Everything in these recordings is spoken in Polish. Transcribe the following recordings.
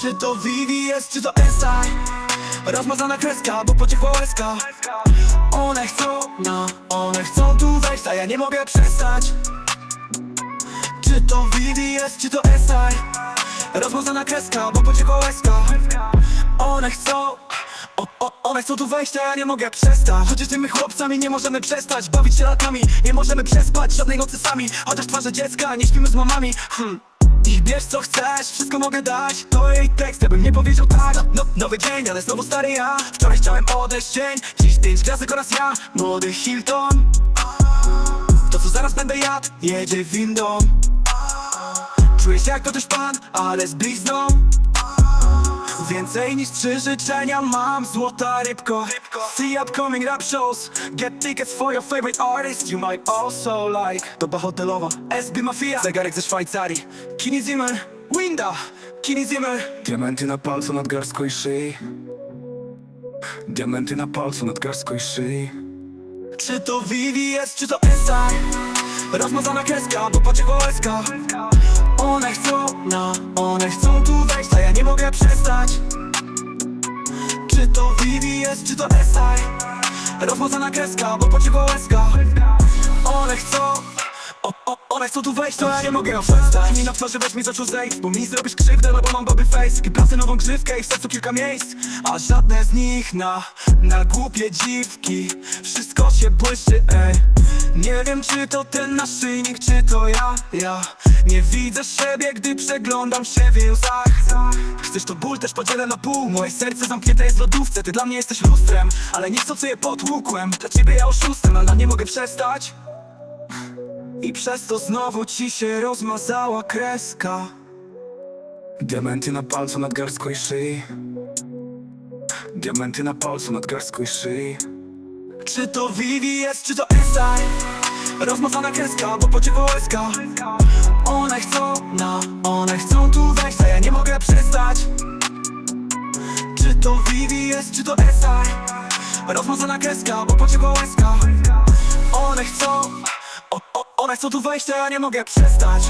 Czy to VVS, czy to SI Rozmazana kreska, bo pociekła łezka. One chcą, no, one chcą tu wejść, a ja nie mogę przestać. Czy to VVS, czy to SI Rozmazana kreska, bo pociekła łezka. One chcą o, o, one chcą tu wejść, a ja nie mogę przestać. Chociaż tymi chłopcami nie możemy przestać Bawić się latami, nie możemy przespać Żadnej nocy sami, chociaż twarze dziecka Nie śpimy z mamami. Hmm. I bierz co chcesz, wszystko mogę dać. To jej tekst, ja bym nie powiedział tak. No, Nowy dzień, ale znowu stary ja. Wczoraj chciałem odejść dzień Dziś pięć gwiazdek oraz ja. Młody Hilton. To co zaraz będę jadł, jedzie windą. Czuję się jak to też pan, ale z blizną Więcej niż trzy życzenia mam. Złota rybko See upcoming rap shows Get tickets for your favorite artist. You might also like. Doba hotelowa SB Mafia. Zegarek ze Szwajcarii. Kini Zimmer Winda. Kini Zimmer. Diamenty na palcu nadgarstku i szyi. Diamenty na palcu nadgarstku i szyi. Czy to VVS, czy to SI Rozmazana kreska, bo pociekła łezka One chcą, no, one chcą tu wejść, a ja nie mogę przestać Czy to VVS, czy to SI Rozmazana kreska, bo pociekła łezka. One chcą o, o, one chcą tu wejść, to ja nie mogę przestać Mi na twarzy weź mi z oczu zejdź Bo mi zrobisz krzywdę, no bo mam baby face. Kipracę nową grzywkę i w sercu kilka miejsc. A żadne z nich na, na głupie dziwki. Wszystko się błyszczy, ej. Nie wiem czy to ten naszyjnik, czy to ja, ja Nie widzę siebie, gdy przeglądam się w jej łzach Chcesz to ból, też podzielę na pół. Moje serce zamknięte jest w lodówce. Ty dla mnie jesteś lustrem Ale nie chcą co je potłukłem Dla ciebie ja oszustem, ale nie mogę przestać. I przez to znowu ci się rozmazała kreska. Diamenty na palcu nadgarstku i szyi. Diamenty na palcu nadgarstku i szyi. Czy to VVS, czy to SI Rozmazana kreska, bo pociekła łezka One chcą, no, one chcą tu wejść, a ja nie mogę przestać. Czy to VVS, czy to SI Rozmazana kreska, bo pociekła łezka. One chcą o, o, one chcą tu wejść, a ja nie mogę przestać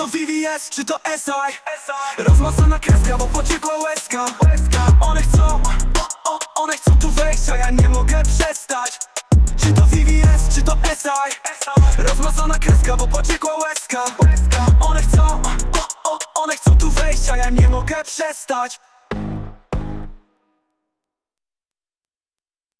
to VVS, czy to SI Rozmazana kreska, bo pociekła łezka. One chcą, o, o, one chcą tu wejść, a ja nie mogę przestać. Czy to VVS, czy to SI Rozmazana kreska, bo pociekła łezka. One chcą, o, o, one chcą tu wejść, a ja nie mogę przestać